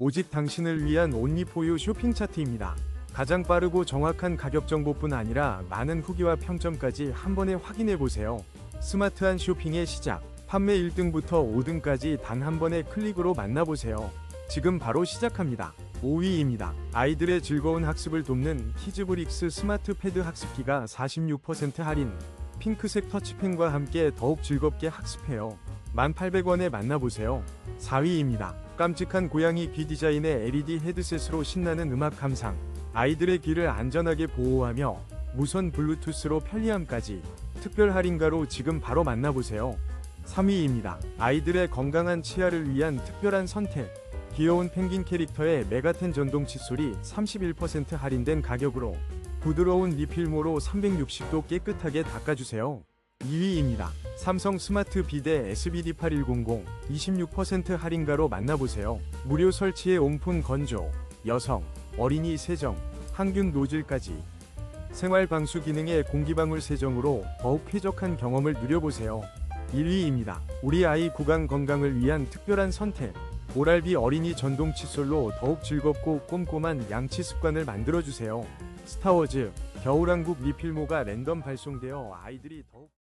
오직 당신을 위한 온리포유 쇼핑 차트입니다. 가장 빠르고 정확한 가격 정보뿐 아니라 많은 후기와 평점까지 한 번에 확인해 보세요. 스마트한 쇼핑의 시작. 판매 1등부터 5등까지 단 한 번의 클릭으로 만나보세요. 지금 바로 시작합니다. 5위입니다. 아이들의 즐거운 학습을 돕는 키즈브릭스 스마트 패드 학습기가 46% 할인. 핑크색 터치펜과 함께 더욱 즐겁게 학습해요. 1,800원에 만나보세요. 4위입니다. 깜찍한 고양이 귀 디자인의 LED 헤드셋으로 신나는 음악 감상. 아이들의 귀를 안전하게 보호하며 무선 블루투스로 편리함까지 특별 할인가로 지금 바로 만나보세요. 3위입니다. 아이들의 건강한 치아를 위한 특별한 선택. 귀여운 펭귄 캐릭터의 메가텐 전동 칫솔이 31% 할인된 가격으로 부드러운 리필모로 360도 깨끗하게 닦아주세요. 2위입니다. 삼성 스마트 비데 SBD8100 26% 할인가로 만나보세요. 무료 설치에 온풍 건조, 여성, 어린이 세정, 항균 노즐까지 생활 방수 기능의 공기방울 세정으로 더욱 쾌적한 경험을 누려보세요. 1위입니다. 우리 아이 구강 건강을 위한 특별한 선택. 오랄비 어린이 전동 칫솔로 더욱 즐겁고 꼼꼼한 양치 습관을 만들어주세요. 스타워즈 겨울왕국 리필모가 랜덤 발송되어 아이들이 더욱